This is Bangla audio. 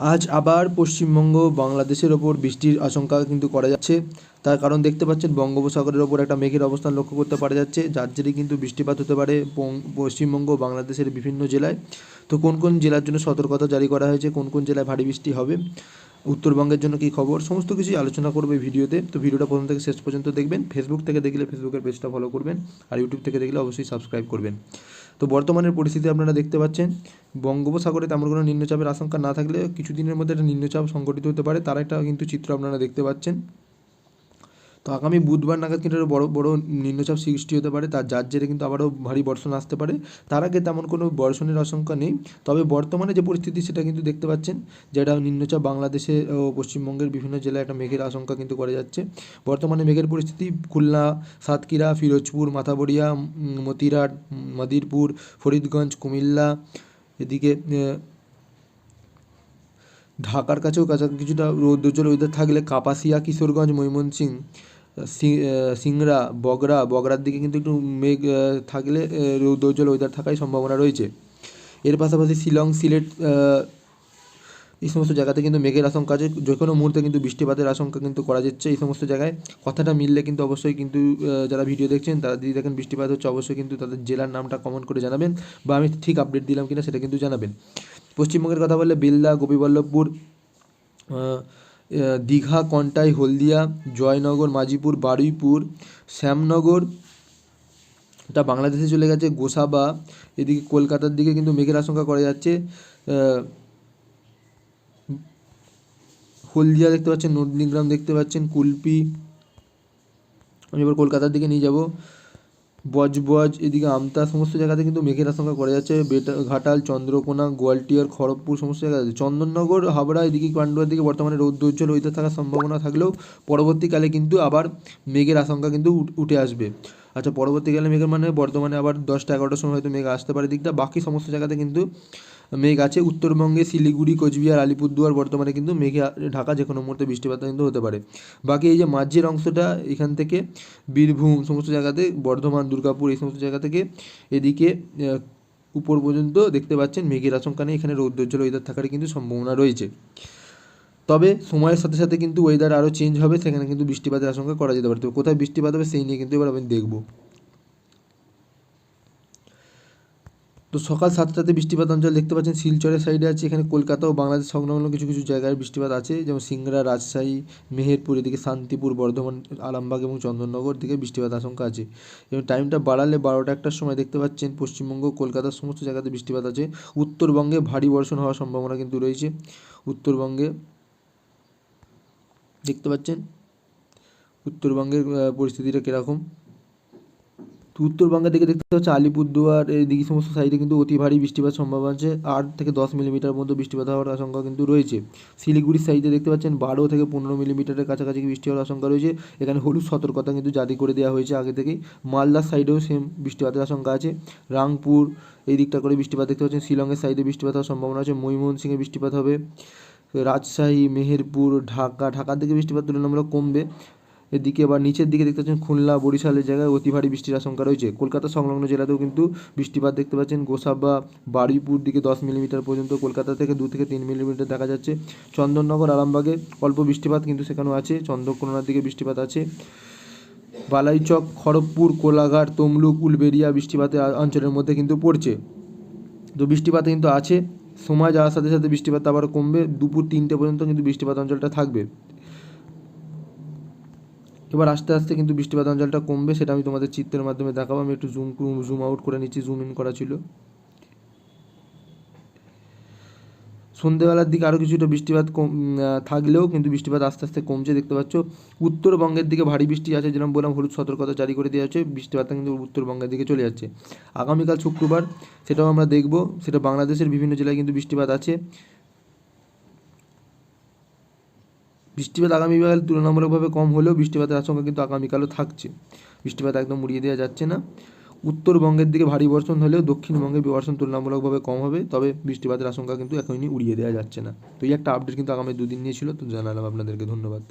আজ আবার পশ্চিমবঙ্গ বাংলাদেশের ওপর বৃষ্টির আশঙ্কা কিন্তু করা যাচ্ছে। তার কারণ দেখতে পাচ্ছেন, বঙ্গোপসাগরের ওপর একটা মেঘের অবস্থান লক্ষ্য করতে পারা যাচ্ছে, যার জেরে কিন্তু বৃষ্টিপাত হতে পারে পশ্চিমবঙ্গ বাংলাদেশের বিভিন্ন জেলায়। তো কোন কোন জেলার জন্য সতর্কতা জারি করা হয়েছে, কোন কোন জেলায় ভারী বৃষ্টি হবে, উত্তরবঙ্গের জন্য কী খবর, সমস্ত কিছুই আলোচনা করবে ভিডিওতে। তো ভিডিওটা প্রথম থেকে শেষ পর্যন্ত দেখবেন ফেসবুক থেকে দেখলে ফেসবুকের পেজটা ফলো করবেন, আর ইউটিউব থেকে দেখলে অবশ্যই সাবস্ক্রাইব করবেন। তো বর্তমানের পরিস্থিতি আপনারা দেখতে পাচ্ছেন। বঙ্গোপসাগরে তেমন কোনো নিম্নচাপের আশঙ্কা না থাকলে কিছুদিনের মধ্যে একটা নিম্নচাপ সংঘটিত হতে পারে। তার একটা কিন্তু চিত্র আপনারা দেখতে পাচ্ছেন। তো আগামী বুধবার নাগাদ কিন্তু একটা বড় বড় নিম্নচাপ সৃষ্টি হতে পারে। তার যার জেরে কিন্তু আবারও ভারী বর্ষণ আসতে পারে। তার আগে তেমন কোনো বর্ষণের আশঙ্কা নেই। তবে বর্তমানে যে পরিস্থিতি সেটা কিন্তু দেখতে পাচ্ছেন যেটা নিম্নচাপ বাংলাদেশে ও পশ্চিমবঙ্গের বিভিন্ন জেলায় একটা মেঘের আশঙ্কা কিন্তু করা যাচ্ছে। বর্তমানে মেঘের পরিস্থিতি খুলনা সাতক্ষীরা ফিরোজপুর মাথাবড়িয়া মতিরাট মাদিরপুর ফরিদগঞ্জ কুমিল্লা এদিকে ঢাকার কাছেও কাছা কিছুটা রৌদ্রোজ্জ্বল ওয়েদার থাকলে কাপাসিয়া কিশোরগঞ্জ ময়মনসিং সি- আহ, সিংড়া, বগরা, বগরার দিকে কিন্তু একটু মেঘ থাকলে রৌদ্রোজ্জ্বল ওয়েদার থাকার সম্ভাবনা রয়েছে। এর পাশাপাশি শিলং, সিলেট এই সমস্ত জায়গাতে কিন্তু মেঘের আশঙ্কা আছে। যে কোনো মুহূর্তে কিন্তু বৃষ্টিপাতের আশঙ্কা কিন্তু করা যাচ্ছে এই সমস্ত জায়গায়। কথাটা মিললে কিন্তু অবশ্যই কিন্তু যারা ভিডিও দেখছেন, তারা যদি দেখেন বৃষ্টিপাত হচ্ছে, অবশ্যই কিন্তু তাদের জেলার নামটা কমেন্ট করে জানাবেন বা আমি ঠিক আপডেট দিলাম কিনা সেটা কিন্তু জানাবেন। পশ্চিমবঙ্গের কথা বললে বেলদা, গোপীবল্লভপুর দীঘা, কন্টাই, হলদিয়া, জয়নগর, মাজিপুর, বারুইপুর, শ্যামনগর এটা বাংলাদেশে চলে গেছে গোসাবা এদিকে কলকাতার দিকে কিন্তু মেঘের আশঙ্কা করা যাচ্ছে। হলদিয়া দেখতে পাচ্ছেন, নন্দীগ্রাম দেখতে পাচ্ছেন, কুলপি। আমি এবার কলকাতার দিকে নিয়ে যাব। বজবজ এদিকে আমতা, সমস্ত জায়গাতে কিন্তু মেঘের আশঙ্কা করা যাচ্ছে। বেটা, ঘাটাল, চন্দ্রকোনা, গোয়ালটিয়ার, খড়গপুর, সমস্ত জায়গাতে। চন্দননগর হাবড়া এদিকে পান্ডুয়ার দিকে বর্তমানে রোদ উজ্জ্বল ওইতে থাকার সম্ভাবনা থাকলেও পরবর্তীকালে কিন্তু আবার মেঘের আশঙ্কা কিন্তু উঠে আসবে। আচ্ছা পরবর্তীকালে মেঘের মানে বর্তমানে আবার দশটা, এগারোটার সময় হয়তো মেঘ আসতে পারে দিকটা। বাকি সমস্ত জায়গাতে কিন্তু মেঘ আছে। উত্তরবঙ্গে শিলিগুড়ি, কোচবিহার, আলিপুরদুয়ার, বর্তমানে কিন্তু মেঘে ঢাকা যে কোনো মুহূর্তে বৃষ্টিপাত কিন্তু হতে পারে। বাকি এই যে মাঝের অংশটা, এখান থেকে বীরভূম, সমস্ত জায়গাতে, বর্ধমান, দুর্গাপুর, এই সমস্ত জায়গা থেকে এদিকে উপর পর্যন্ত দেখতে পাচ্ছেন মেঘের আশঙ্কা নেই। এখানে রৌদ্রোজ্জ্বল ওয়েদার থাকার কিন্তু সম্ভাবনা রয়েছে। তবে সময়ের সাথে সাথে কিন্তু ওয়েদার আরও চেঞ্জ হবে। সেখানে কিন্তু বৃষ্টিপাতের আশঙ্কা করা যেতে পারে। তো কোথায় বৃষ্টিপাত হবে, সেই নিয়ে কিন্তু এবার আমি দেখব। তো সকাল সাতটাতে বৃষ্টিপাত অঞ্চল দেখতে পাচ্ছেন। শিলচরের সাইডে আছে, এখানে কলকাতা ও বাংলাদেশ সংলগ্ন কিছু কিছু জায়গায় বৃষ্টিপাত আছে। যেমন সিংড়া রাজশাহী, মেহেরপুর, এদিকে শান্তিপুর, বর্ধমান, আরামবাগ এবং চন্দননগর দিকে বৃষ্টিপাত আশঙ্কা আছে। এবং টাইমটা বাড়ালে বারোটা একটার সময় দেখতে পাচ্ছেন, পশ্চিমবঙ্গ কলকাতার সমস্ত জায়গাতে বৃষ্টিপাত আছে। উত্তরবঙ্গে ভারী বর্ষণ হওয়ার সম্ভাবনা কিন্তু রয়েছে। উত্তরবঙ্গে দেখতে পাচ্ছেন, উত্তরবঙ্গের পরিস্থিতিটা কীরকম? তো উত্তরবঙ্গের দিকে দেখতে পাচ্ছি আলিপুরদুয়ার এদিকে সমস্ত সাইডে কিন্তু অতি ভারী বৃষ্টিপাত সম্ভাবনা আছে। আট থেকে দশ মিলিমিটার মধ্যে বৃষ্টিপাত হওয়ার আশঙ্কা কিন্তু রয়েছে। শিলিগুড়ির সাইডে দেখতে পাচ্ছেন বারো থেকে পনেরো মিলিমিটারের কাছাকাছি বৃষ্টি হওয়ার আশঙ্কা রয়েছে। এখানে হলুদ সতর্কতা কিন্তু জারি করে দেওয়া হয়েছে আগে থেকেই। মালদার সাইডেও সেম বৃষ্টিপাতের আশঙ্কা আছে। রাংপুর, এই দিকটা করে বৃষ্টিপাত দেখতে পাচ্ছেন। শিলংয়ের সাইডে বৃষ্টিপাত হওয়ার সম্ভাবনা আছে। ময়মনসিংহে বৃষ্টিপাত হবে। রাজশাহী, মেহেরপুর, ঢাকা, ঢাকার দিকে বৃষ্টিপাত তুলনামূলক কমবে। এদিকে আবার নিচের দিকে দেখতে পাচ্ছেন খুলনা, বরিশালের জায়গায় অতি ভারী বৃষ্টির আশঙ্কা রয়েছে। কলকাতা সংলগ্ন জেলাতেও কিন্তু বৃষ্টিপাত দেখতে পাচ্ছেন। গোসাবা, বারুইপুর দিকে দশ মিলিমিটার পর্যন্ত, কলকাতা থেকে দু থেকে তিন মিলিমিটার দেখা যাচ্ছে। চন্দননগর, আরামবাগে অল্প বৃষ্টিপাত কিন্তু সেখানেও আছে। চন্দ্রকোনার দিকে বৃষ্টিপাত আছে। বালাইচক, খড়গপুর, কোলাঘাট, তমলুক, উলবেড়িয়া বৃষ্টিপাতের অঞ্চলের মধ্যে কিন্তু পড়ছে। তো বৃষ্টিপাত কিন্তু আছে। সময় যাওয়ার সাথে সাথে বৃষ্টিপাত আবার কমবে। দুপুর তিনটে পর্যন্ত কিন্তু বৃষ্টিপাত অঞ্চলটা থাকবে। এবার আস্তে আস্তে কিন্তু বৃষ্টিপাত অঞ্চলটা কমবে, সেটা আমি তোমাদের চিত্রের মাধ্যমে দেখাবো। আমি একটু জুম জুম আউট করে নিচ্ছি জুম ইন করা ছিল। সন্ধেবেলার দিকে আরও কিছুটা বৃষ্টিপাত কম থাকলেও কিন্তু বৃষ্টিপাত আস্তে আস্তে কমছে, দেখতে পাচ্ছ। উত্তরবঙ্গের দিকে ভারী বৃষ্টি আছে, যেরকম বললাম, হলুদ সতর্কতা জারি করে দেওয়া হচ্ছে, বৃষ্টিপাতটা কিন্তু উত্তরবঙ্গের দিকে চলে যাচ্ছে। আগামীকাল শুক্রবার, সেটাও আমরা দেখব। সেটা বাংলাদেশের বিভিন্ন জেলায় কিন্তু বৃষ্টিপাত আছে। বৃষ্টিপাত আগামীকাল তুলনামূলকভাবে কম হলেও বৃষ্টিপাতের আশঙ্কা কিন্তু আগামীকালও থাকছে। বৃষ্টিপাত একদম উড়িয়ে দেওয়া যাচ্ছে না। উত্তরবঙ্গের দিকে ভারী বর্ষণ হলেও দক্ষিণবঙ্গে বর্ষণ তুলনামূলকভাবে কম হবে, তবে বৃষ্টিপাতের আশঙ্কা কিন্তু এখনই উড়িয়ে দেওয়া যাচ্ছে না। তো এই একটা আপডেট কিন্তু আগামী দুদিন নিয়ে ছিল, তো জানালাম আপনাদেরকে, ধন্যবাদ।